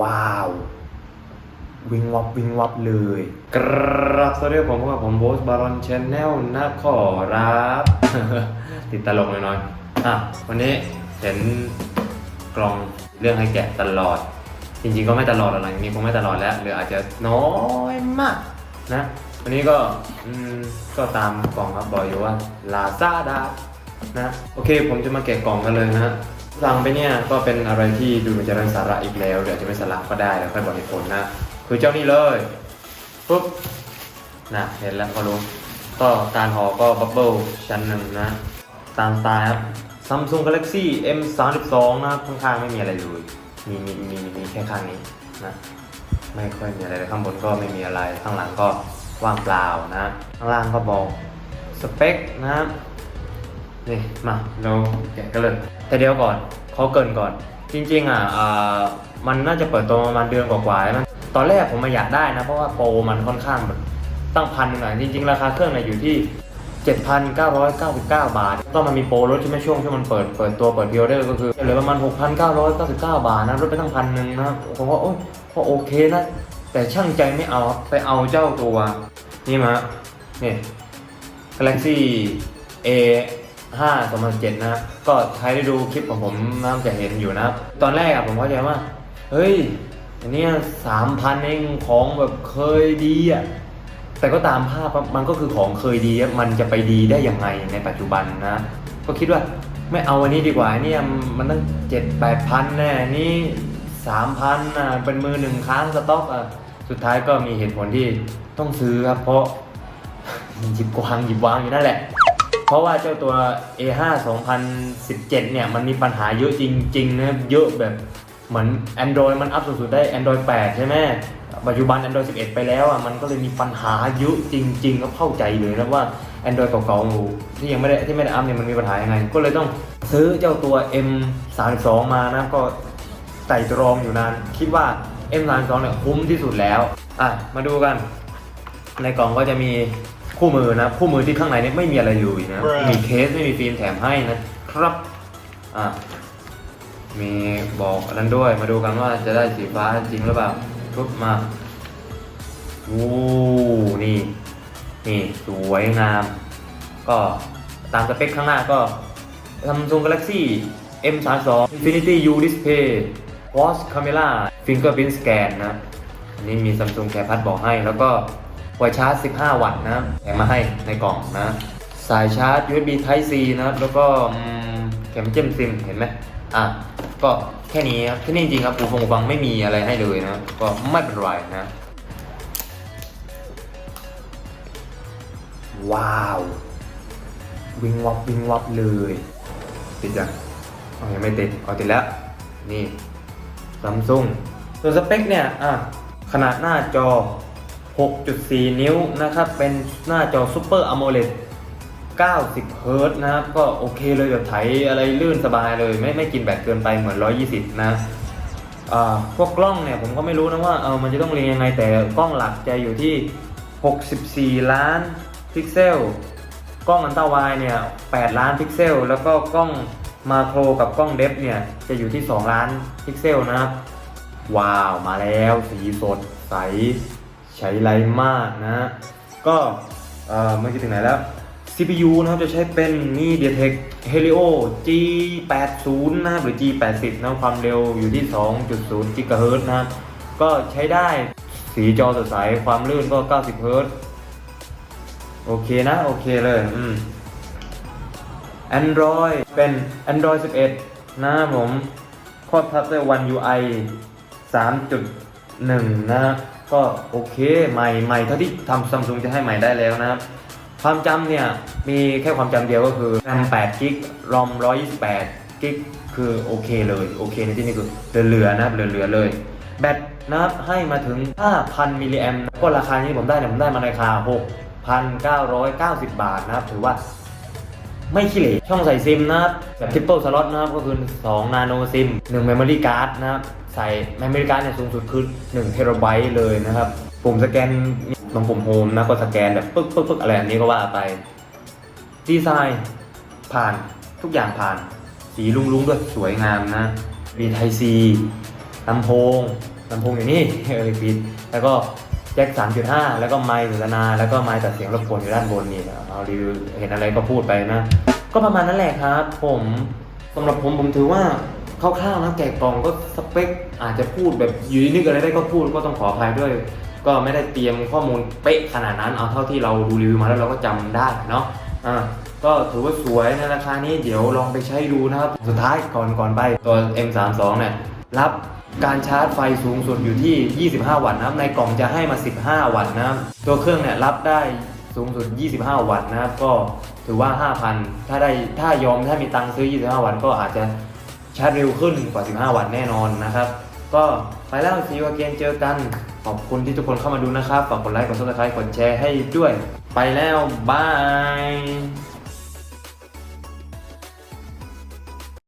ว้าว วิงวับวิงวับเลยกรับสวัสดีผมพบกับผมโบสบารอนชแนลนะขอรับ ติดตลกหน่อยๆอะวันนี้เห็นกล่องเรื่องให้แกะตลอด จริงๆก็ไม่ตลอดหรอกหลังนี้คงไม่ตลอดแล้วหรืออาจจะน้อยมากนะ วันนี้ก็อืมก็ตามกล่องครับบอกอยู่ว่า Lazada นะ โอเค ผมจะมาแกะกล่องกันเลยนะ สั่งไปเนี่ยก็เป็นอะไรที่ดูเหมันจะไร้สาระอีกแล้วเดี๋ยวจะไม่สาระก็ได้แล้วค่อยบอกเหตุผลนะ คือเจ้านี่เลยปุ๊บนะเห็นแล้วก็รู้ก็การหอก็บับเบิลชั้นหนึ่งนะตามสไตล์ครับ Samsung Galaxy M 3 2นะครับข้างๆไม่มีอะไรเลยมีมีมีมีแค่ข้างนี้นะไม่ค่อยมีอะไรเลยข้างบนก็ไม่มีอะไรข้างหลังก็ว่างเปล่านะ ข้างล่างก็บอกสเปคนะ นี่มาเราแกะกันเลย แต่เดี๋ยวก่อนเขาเกรินก่อน จริงๆอะอ่ามันน่าจะเปิดตัวประมาณเดือนกว่าๆแล้วมันตอนแรกผมมาอยากได้นะ เพราะว่าโปรมันค่อนข้างแบบตั้งพันหนึ่งอะจริง ๆ ราคาเครื่องเนี่ยอยู่ที่ 7,999 บาท ก็มันมีโปรลดใช่ไหมช่วงที่มันเปิดเปิดตัวเปิดพิออเดอร์ก็คือเหลือประมาณ 6,999 บาทนะลดไปตั้งพันหนึ่งนะผมว่าโอ้ยก็โอเคนะ แต่ช่างใจไม่เอาไปเอาเจ้าตัว นี่มานี่ Galaxy A 5 2007นะครับ ก็ใครได้ดูคลิปของผมน่าจะเห็นอยู่นะครับ ตอนแรกอะผมเข้าใจว่า เฮ้ย อันนี้สามพันเองของแบบเคยดีอะแต่ก็ตามภาพมันก็คือของเคยดีอะมันจะไปดีได้ยังไงในปัจจุบันนะ ก็คิดว่าไม่เอาอันนี้ดีกว่าเนี่ยมันตั้งเจ็ดแปดพันแน่นี่สามพันอะเป็นมือหนึ่งค้างสต็อกอะสุดท้ายก็มีเหตุผลที่ต้องซื้อครับ เพราะหยิบกวางหยิบวางอยู่นั่นแหละ เพราะว่าเจ้าตัว A5 2017 เนี่ย มันมีปัญหาเยอะจริงๆนะเยอะแบบเหมือน Android มันอัพสุดๆได้ Android 8 ใช่ไหมปัจจุบัน Android 11 ไปแล้วอะมันก็เลยมีปัญหาเยอะจริงๆก็เข้าใจเลยนะว่า Android เก่าๆที่ยังไม่ได้ที่ไม่ได้อัพเนี่ยมันมีปัญหายังไง ก็เลยต้องซื้อเจ้าตัว M32 มานะก็ไต่ตรองอยู่นาน คิดว่า M32 เนี่ยคุ้มที่สุดแล้ว อะ มาดูกัน ในกล่องก็จะมี คู่มือนะคู่มือที่ข้างในนี่ไม่มีอะไรเลยนะ Bruh มีเคสไม่มีฟิล์มแถมให้นะครับ อะมีบอกอันนั้นด้วยมาดูกันว่าจะได้สีฟ้าจริงหรือเปล่าปุ๊บมาโอ้นี่ นี่สวยงาม ก็ตามสเปคข้างหน้าก็ Samsung Galaxy M32 Infinity U Display Watch Camera Fingerprint Scan นะ อันนี้มี Samsung c a r e p a d บอกให้แล้วก็ หัวชาร์จ 15 วัตต์นะแถมมาให้ในกล่องนะ สายชาร์จ USB Type C นะครับ แล้วก็เข็มเจมซิมเห็นไหมอะ ก็แค่นี้ครับแค่นี้จริงๆครับหูฟังหูฟังไม่มีอะไรให้เลยนะ ก็ไม่เป็นไรนะ ว้าว วิงวับวิงวับเลยติดยังเอายังไม่ติดเอาติดแล้ว นี่ซัมซุงส่วนสเปคเนี่ย อะ ขนาดหน้าจอ 6.4 นิ้วนะครับ เป็นหน้าจอ Super AMOLED 90 เฮิร์ตนะครับ ก็โอเคเลยแบบไถอะไรลื่นสบายเลย ไม่ไม่กินแบตเกินไปเหมือน 120 นะอ่าพวกกล้องเนี่ยผมก็ไม่รู้นะว่าเออมันจะต้องเรียงยังไงแต่กล้องหลักจะอยู่ที่ 64 ล้านพิกเซล กล้องอันต้าไวด์เนี่ย 8 ล้านพิกเซล แล้วก็กล้องมาโครกับกล้องเดฟเนี่ย จะอยู่ที่ 2 ล้านพิกเซลนะครับ ว้าว มาแล้ว สีสดใส ใช้ไรมากนะ ก็เมื่อกี้ถึงไหนแล้ว CPU นะครับจะใช้เป็น MediaTek Helio G80 นะครับหรือ G80 นะความเร็วอยู่ที่ 2.0 GHz นะครับก็ใช้ได้สีจอสดใสความลื่นก็ 90 Hz โอเคนะ โอเคเลยอืม Android เป็น Android 11 นะผมครอบทับด้วย One UI 3.1นะครับก็โอเคใหม่ใหม่เท่าที่ทำซัมซุงจะให้ใหม่ได้แล้วนะครับ ความจำเนี่ยมีแค่ความจำเดียวก็คือ RAM 8กิก ROM 128กิกคือโอเคเลยโอเคในที่นี้คือเหลือๆนะครับเหลือๆเลย แบตนะครับให้มาถึง 5,000 มิลลิแอมก็ราคาที่ผมได้เนี่ยผมได้มาในราคา 6,990 บาทนะครับถือว่า ไม่ขี้เหร่ช่องใส่ซิมนะครับแบบทริปเปิลสล็อตนะครับก็คือ2นาโนซิม1 Memory Card นะครับใส่ Memory Card เนี่ยสูงสุดคือ1เทราไบต์เลยนะครับปุ่มสแกนตรงปุ่มโฮมนะก็สแกนแบบปึ๊กปึ๊กปึ๊กอะไรอันนี้ก็ว่าไปดีไซน์ผ่านทุกอย่างผ่านสีลุงลุงๆด้วยสวยงามนะมีไทซีลำโพงลำโพงอยู่นี่เออปิดแล้วก็ แจ็ค3.5แล้วก็ไมค์สนทนา แล้วก็ไมค์ตัดเสียงรบกวนอยู่ด้านบนนี่เอารีวิวเห็นอะไรก็พูดไปนะ ก็ประมาณนั้นแหละครับ ผมสำหรับผมผมถือว่าคร่าวๆนะแกะกล่องก็สเปค อาจจะพูดแบบอยู่นึกอะไรได้ก็พูดก็ต้องขออภัยด้วย ก็ไม่ได้เตรียมข้อมูลเป๊ะขนาดนั้นเอาเท่าที่เราดูรีวิวมาแล้วเราก็จำได้เนาะอ่าก็ถือว่าสวยในราคานี้เดี๋ยวลองไปใช้ดูนะครับ สุดท้ายก่อนก่อนไปตัว M32 เนี่ย รับการชาร์จไฟสูงสุดอยู่ที่ 25 วัตต์นะครับในกล่องจะให้มา 15 วัตต์นะครับตัวเครื่องเนี่ยรับได้สูงสุด 25 วัตต์นะครับก็ถือว่า 5,000 ถ้าได้ถ้ายอมถ้ามีตังค์ซื้อ 25 วัตต์ก็อาจจะชาร์จเร็วขึ้นกว่า 15 วัตต์แน่นอนนะครับ ก็ไปแล้วซีวาเกนเจอกัน ขอบคุณที่ทุกคนเข้ามาดูนะครับ ฝากกดไลค์ กดซับสไครต์กดแชร์ให้ด้วย ไปแล้วบาย